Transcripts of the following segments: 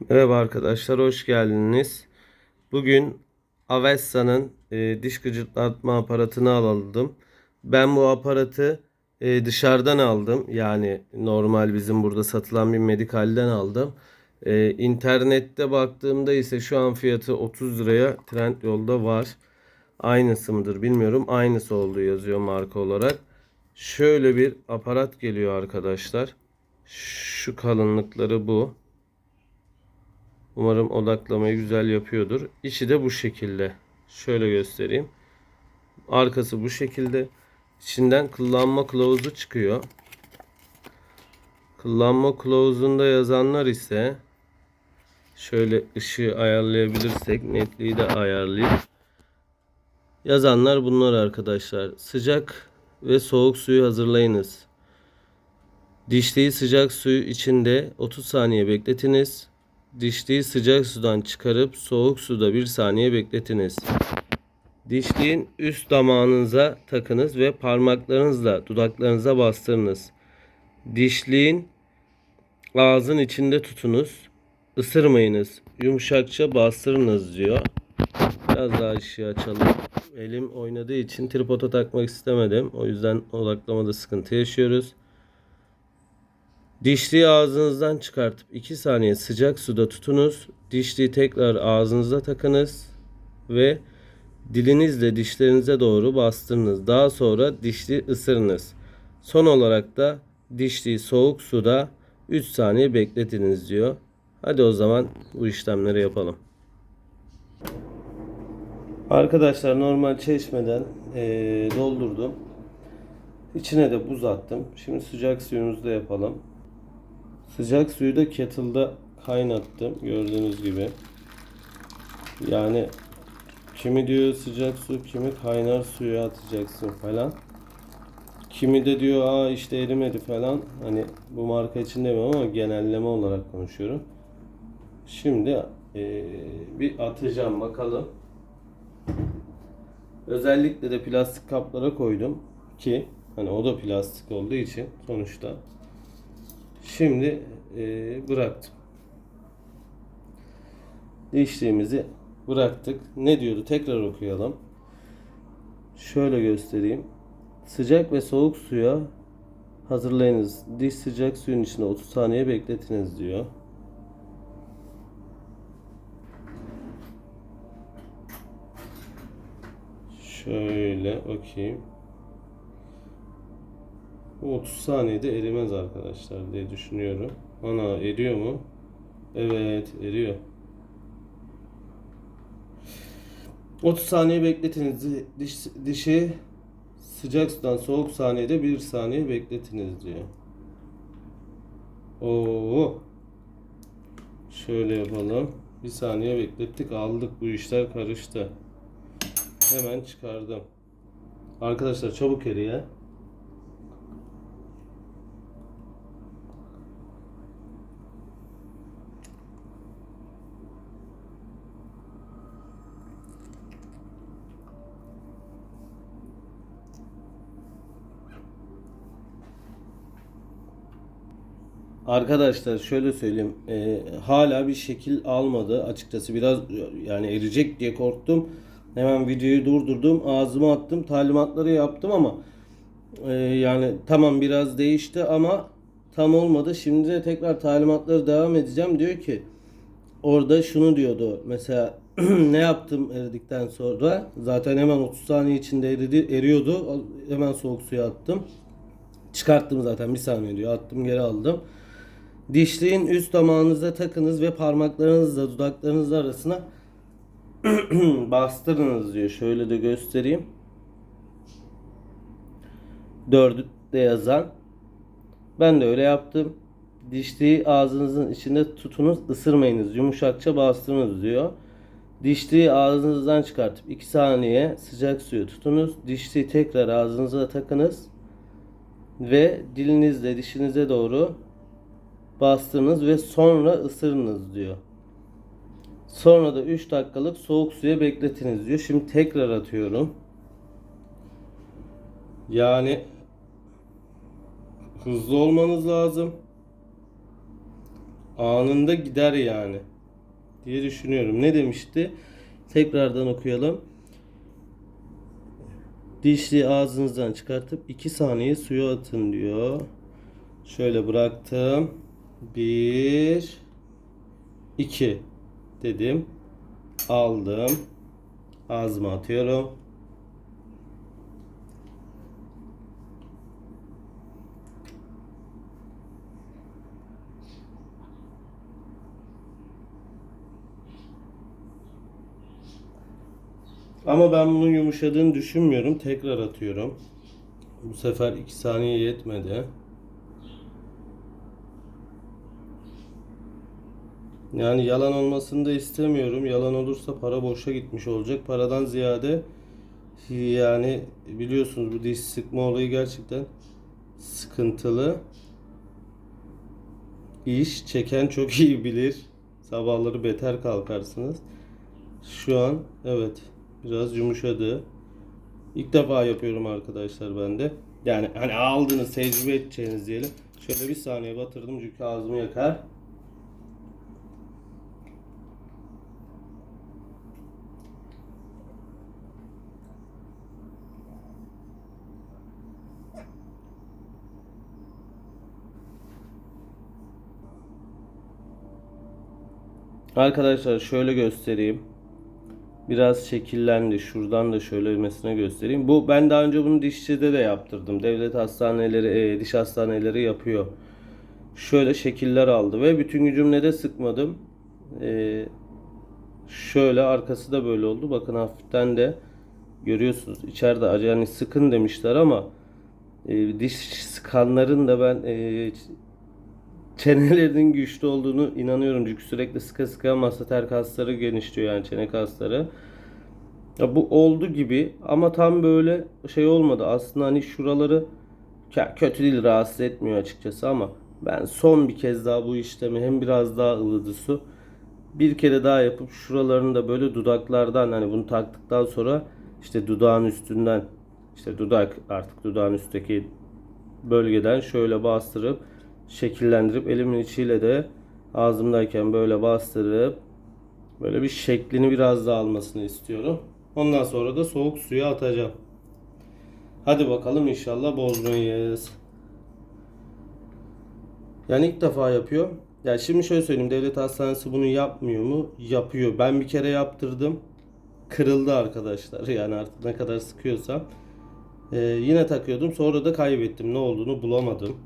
Merhaba arkadaşlar, hoş geldiniz. Bugün Avessa'nın e, diş gıcırtlatma aparatını aldım. Ben bu aparatı e, dışarıdan aldım. Yani normal bizim burada satılan bir medikalden aldım. E, internette baktığımda ise şu an fiyatı 30 liraya Trendyol'da var. Aynısı mıdır bilmiyorum. Aynısı olduğu yazıyor marka olarak. Şöyle bir aparat geliyor arkadaşlar. Şu kalınlıkları bu. Umarım odaklamayı güzel yapıyordur. İçi de bu şekilde. Şöyle göstereyim. Arkası bu şekilde. İçinden kullanma kılavuzu çıkıyor. Kullanma kılavuzunda yazanlar ise şöyle ışığı ayarlayabilirsek netliği de ayarlayıp yazanlar bunlar arkadaşlar. Sıcak ve soğuk suyu hazırlayınız. Dişliği sıcak suyu içinde 30 saniye bekletiniz. Dişliği sıcak sudan çıkarıp soğuk suda 1 saniye bekletiniz. Dişliğin üst damağınıza takınız ve parmaklarınızla dudaklarınıza bastırınız. Dişliğin ağzın içinde tutunuz. Isırmayınız. Yumuşakça bastırınız diyor. Biraz daha ışığı açalım. Elim oynadığı için tripoda takmak istemedim. O yüzden odaklamada sıkıntı yaşıyoruz. Dişliği ağzınızdan çıkartıp 2 saniye sıcak suda tutunuz. Dişliği tekrar ağzınıza takınız ve dilinizle dişlerinize doğru bastırınız. Daha sonra dişliği ısırınız. Son olarak da dişliği soğuk suda 3 saniye bekletiniz diyor. Hadi o zaman bu işlemleri yapalım. Arkadaşlar normal çeşmeden eee, doldurdum. İçine de buz attım. Şimdi sıcak suyumuzu da yapalım. Sıcak suyu da kettle'da kaynattım gördüğünüz gibi. Yani kimi diyor sıcak su, kimi kaynar suya atacaksın falan. Kimi de diyor aa işte erimedi falan. Hani bu marka için demiyorum ama genelleme olarak konuşuyorum. Şimdi eee, bir atacağım bakalım. Özellikle de plastik kaplara koydum ki hani o da plastik olduğu için sonuçta Şimdi e, bıraktım. Dişliğimizi bıraktık. Ne diyordu? Tekrar okuyalım. Şöyle göstereyim. Sıcak ve soğuk suya hazırlayınız. Diş sıcak suyun içinde 30 saniye bekletiniz diyor. Şöyle bakayım. Bu 30 saniyede erimez arkadaşlar diye düşünüyorum. Ana eriyor mu? Evet eriyor. 30 saniye bekletiniz. Diş, dişi sıcak sudan soğuk saniyede 1 saniye bekletiniz diyor. Oo. Şöyle yapalım. Bir saniye beklettik aldık bu işler karıştı. Hemen çıkardım. Arkadaşlar çabuk eriyor. Arkadaşlar şöyle söyleyeyim. e, hala bir şekil almadı. Açıkçası biraz yani erecek diye korktum. Hemen videoyu durdurdum. Ağzıma attım. Talimatları yaptım ama e, yani tamam biraz değişti ama tam olmadı. Şimdi de tekrar talimatları devam edeceğim. Diyor ki orada şunu diyordu. Mesela ne yaptım eridikten sonra? Zaten hemen 30 saniye içinde eridi, eriyordu. Hemen soğuk suya attım. Çıkarttım zaten bir saniye diyor. Attım geri aldım. Dişliğin üst damağınıza takınız ve parmaklarınızla dudaklarınız arasına bastırınız diyor. Şöyle de göstereyim. Dördü de yazan. Ben de öyle yaptım. Dişliği ağzınızın içinde tutunuz, ısırmayınız. Yumuşakça bastırınız diyor. Dişliği ağzınızdan çıkartıp 2 saniye sıcak suyu tutunuz. Dişliği tekrar ağzınıza takınız. Ve dilinizle dişinize doğru bastırınız ve sonra ısırınız diyor. Sonra da 3 dakikalık soğuk suya bekletiniz diyor. Şimdi tekrar atıyorum. Yani hızlı olmanız lazım. anında gider yani diye düşünüyorum. Ne demişti? Tekrardan okuyalım. Dişli ağzınızdan çıkartıp 2 saniye suya atın diyor. Şöyle bıraktım. 1 2 dedim. Aldım. Ağzıma atıyorum. Ama ben bunun yumuşadığını düşünmüyorum. Tekrar atıyorum. Bu sefer 2 saniye yetmedi. Yani yalan olmasını da istemiyorum. Yalan olursa para boşa gitmiş olacak. Paradan ziyade yani biliyorsunuz bu diş sıkma olayı gerçekten sıkıntılı. İş çeken çok iyi bilir. Sabahları beter kalkarsınız. Şu an evet biraz yumuşadı. İlk defa yapıyorum arkadaşlar ben de. Yani hani aldınız tecrübe edeceğiniz diyelim. Şöyle bir saniye batırdım çünkü ağzımı yakar. Arkadaşlar şöyle göstereyim. Biraz şekillendi. Şuradan da şöylemesine göstereyim. Bu ben daha önce bunu dişçide de yaptırdım. Devlet hastaneleri, e, diş hastaneleri yapıyor. Şöyle şekiller aldı ve bütün gücümle de sıkmadım. E, şöyle arkası da böyle oldu. Bakın hafiften de görüyorsunuz. İçeride acı yani sıkın demişler ama e, diş sıkanların da ben e, çenelerinin güçlü olduğunu inanıyorum. Çünkü sürekli sıka sıka masseter kasları genişliyor yani çene kasları. Ya bu oldu gibi ama tam böyle şey olmadı. Aslında hani şuraları kötü değil rahatsız etmiyor açıkçası ama ben son bir kez daha bu işlemi hem biraz daha ılıdı su bir kere daha yapıp şuralarını da böyle dudaklardan hani bunu taktıktan sonra işte dudağın üstünden işte dudak artık dudağın üstteki bölgeden şöyle bastırıp şekillendirip elimin içiyle de ağzımdayken böyle bastırıp böyle bir şeklini biraz daha almasını istiyorum. Ondan sonra da soğuk suya atacağım. Hadi bakalım inşallah bozmayız. Yani ilk defa yapıyor. Ya şimdi şöyle söyleyeyim devlet hastanesi bunu yapmıyor mu? Yapıyor. Ben bir kere yaptırdım. Kırıldı arkadaşlar. Yani artık ne kadar sıkıyorsam. Ee, yine takıyordum. Sonra da kaybettim. Ne olduğunu bulamadım.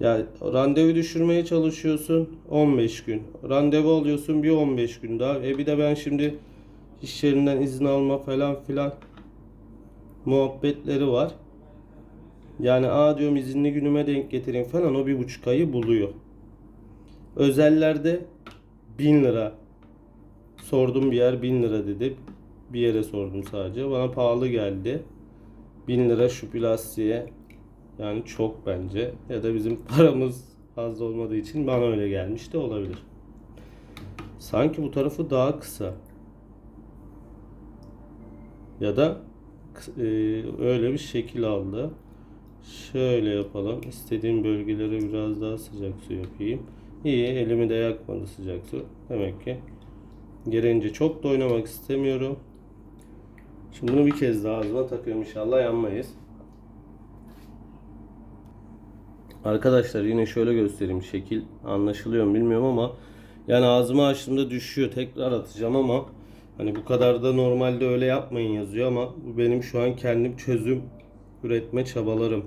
Yani randevu düşürmeye çalışıyorsun 15 gün. Randevu alıyorsun bir 15 gün daha. E bir de ben şimdi iş yerinden izin alma falan filan muhabbetleri var. Yani a diyorum izinli günüme denk getireyim falan o bir buçuk ayı buluyor. Özellerde 1000 lira. Sordum bir yer 1000 lira dedi. Bir yere sordum sadece. Bana pahalı geldi. 1000 lira şu plastiğe yani çok bence. Ya da bizim paramız fazla olmadığı için bana öyle gelmiş de olabilir. Sanki bu tarafı daha kısa. Ya da e, öyle bir şekil aldı. Şöyle yapalım. İstediğim bölgelere biraz daha sıcak su yapayım. İyi elimi de yakmadı sıcak su. Demek ki gereğince çok da oynamak istemiyorum. Şimdi bunu bir kez daha ağzıma takıyorum inşallah yanmayız. Arkadaşlar yine şöyle göstereyim şekil anlaşılıyor mu bilmiyorum ama yani ağzımı açtığımda düşüyor tekrar atacağım ama hani bu kadar da normalde öyle yapmayın yazıyor ama bu benim şu an kendim çözüm üretme çabalarım.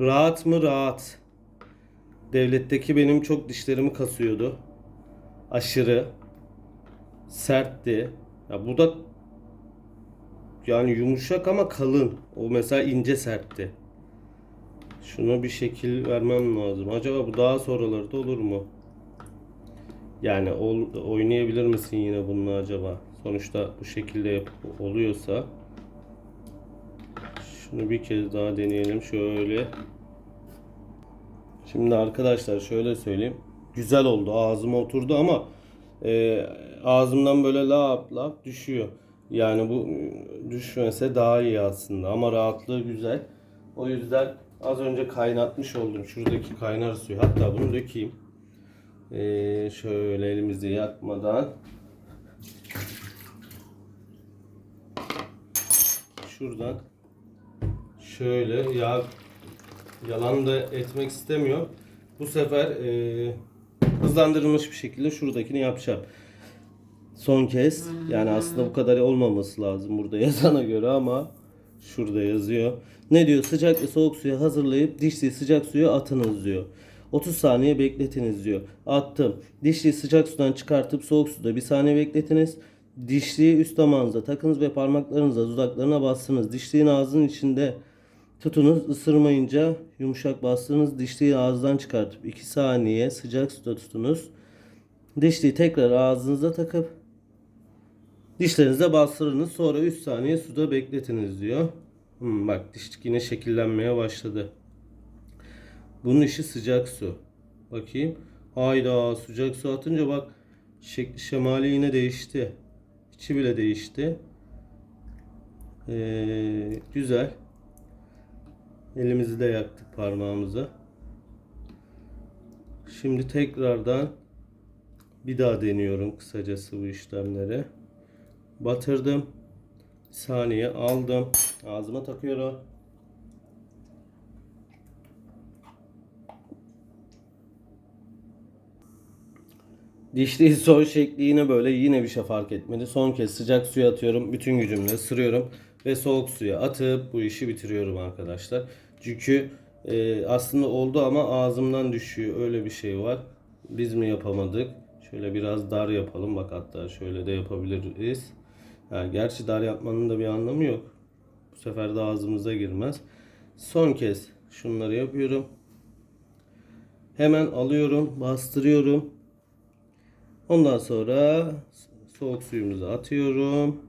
Rahat mı rahat. Devletteki benim çok dişlerimi kasıyordu. Aşırı sertti. Ya bu da yani yumuşak ama kalın. O mesela ince sertti. Şuna bir şekil vermem lazım. Acaba bu daha sonraları da olur mu? Yani ol, oynayabilir misin yine bununla acaba? Sonuçta bu şekilde oluyorsa şunu bir kez daha deneyelim şöyle. Şimdi arkadaşlar şöyle söyleyeyim. Güzel oldu. Ağzıma oturdu ama e, ağzımdan böyle lap lap düşüyor. Yani bu düşmese daha iyi aslında ama rahatlığı güzel. O yüzden Az önce kaynatmış oldum şuradaki kaynar suyu. Hatta bunu dökeyim. Ee, şöyle elimizi yakmadan. Şuradan şöyle ya yalan da etmek istemiyor. Bu sefer e, hızlandırılmış bir şekilde şuradakini yapacağım. Son kez. Yani aslında bu kadar olmaması lazım burada yazana göre ama şurada yazıyor. Ne diyor? Sıcak ve soğuk suyu hazırlayıp dişliği sıcak suya atınız diyor. 30 saniye bekletiniz diyor. Attım. Dişliği sıcak sudan çıkartıp soğuk suda bir saniye bekletiniz. Dişliği üst damağınıza takınız ve parmaklarınızla dudaklarına bastınız. Dişliğin ağzının içinde tutunuz. Isırmayınca yumuşak bastınız. Dişliği ağızdan çıkartıp 2 saniye sıcak suda tutunuz. Dişliği tekrar ağzınıza takıp dişlerinize bastırınız. Sonra 3 saniye suda bekletiniz diyor. Hmm, bak dişlik yine şekillenmeye başladı. Bunun işi sıcak su. Bakayım. Hayda sıcak su atınca bak şekli şemali yine değişti. İçi bile değişti. Ee, güzel. Elimizi de yaktık parmağımıza. Şimdi tekrardan bir daha deniyorum kısacası bu işlemleri. Batırdım. Bir saniye aldım. Ağzıma takıyorum. Dişliği son şekli yine böyle yine bir şey fark etmedi. Son kez sıcak suya atıyorum. Bütün gücümle ısırıyorum. Ve soğuk suya atıp bu işi bitiriyorum arkadaşlar. Çünkü e, aslında oldu ama ağzımdan düşüyor. Öyle bir şey var. Biz mi yapamadık? Şöyle biraz dar yapalım. Bak hatta şöyle de yapabiliriz. Yani gerçi dar yapmanın da bir anlamı yok. Bu sefer de ağzımıza girmez. Son kez şunları yapıyorum. Hemen alıyorum, bastırıyorum. Ondan sonra soğuk suyumuzu atıyorum.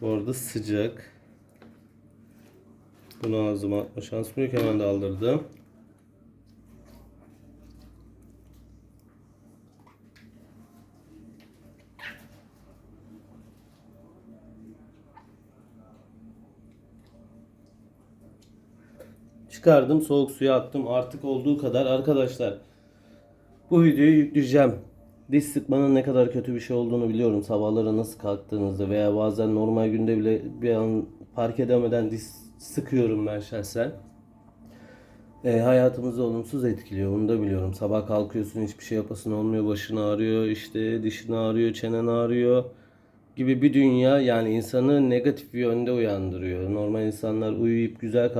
Bu arada sıcak. Bunu ağzıma atma şansım yok. Hemen de aldırdım. Çıkardım soğuk suya attım. Artık olduğu kadar arkadaşlar. Bu videoyu yükleyeceğim. Diş sıkmanın ne kadar kötü bir şey olduğunu biliyorum. Sabahları nasıl kalktığınızda veya bazen normal günde bile bir an fark edemeden diş sıkıyorum ben şahsen. E, hayatımızı olumsuz etkiliyor. Bunu da biliyorum. Sabah kalkıyorsun hiçbir şey yapasın olmuyor. Başın ağrıyor, işte dişin ağrıyor, çenen ağrıyor gibi bir dünya yani insanı negatif bir yönde uyandırıyor. Normal insanlar uyuyup güzel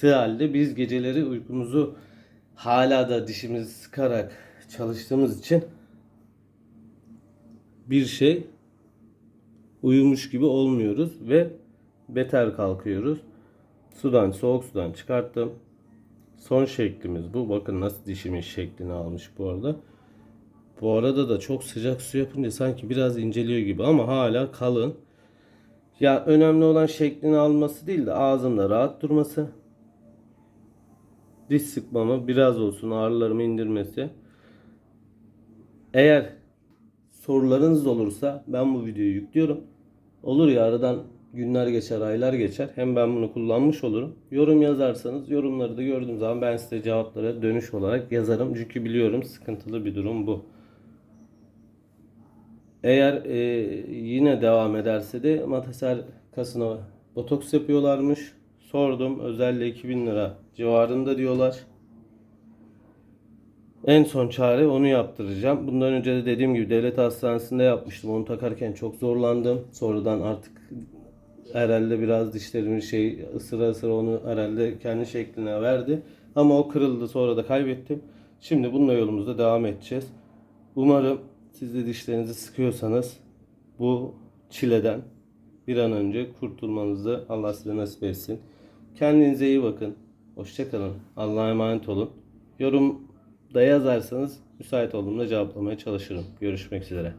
kalktığı halde biz geceleri uykumuzu hala da dişimizi sıkarak çalıştığımız için bir şey uyumuş gibi olmuyoruz ve beter kalkıyoruz. Sudan soğuk sudan çıkarttım. Son şeklimiz bu. Bakın nasıl dişimin şeklini almış bu arada. Bu arada da çok sıcak su yapınca sanki biraz inceliyor gibi ama hala kalın. Ya önemli olan şeklini alması değil de ağzımda rahat durması. Diş sıkmamı biraz olsun ağrılarımı indirmesi. Eğer sorularınız olursa ben bu videoyu yüklüyorum. Olur ya aradan günler geçer, aylar geçer. Hem ben bunu kullanmış olurum. Yorum yazarsanız yorumları da gördüğüm zaman ben size cevaplara dönüş olarak yazarım. Çünkü biliyorum sıkıntılı bir durum bu. Eğer e, yine devam ederse de Mataser kasına botoks yapıyorlarmış. Sordum. Özellikle 2000 lira civarında diyorlar. En son çare onu yaptıracağım. Bundan önce de dediğim gibi devlet hastanesinde yapmıştım. Onu takarken çok zorlandım. Sonradan artık herhalde biraz dişlerimin şey ısıra ısıra onu herhalde kendi şekline verdi. Ama o kırıldı sonra da kaybettim. Şimdi bununla yolumuzda devam edeceğiz. Umarım siz de dişlerinizi sıkıyorsanız bu çileden bir an önce kurtulmanızı Allah size nasip etsin. Kendinize iyi bakın. Hoşçakalın. Allah'a emanet olun. Yorum da yazarsanız müsait olduğumda cevaplamaya çalışırım. Görüşmek üzere.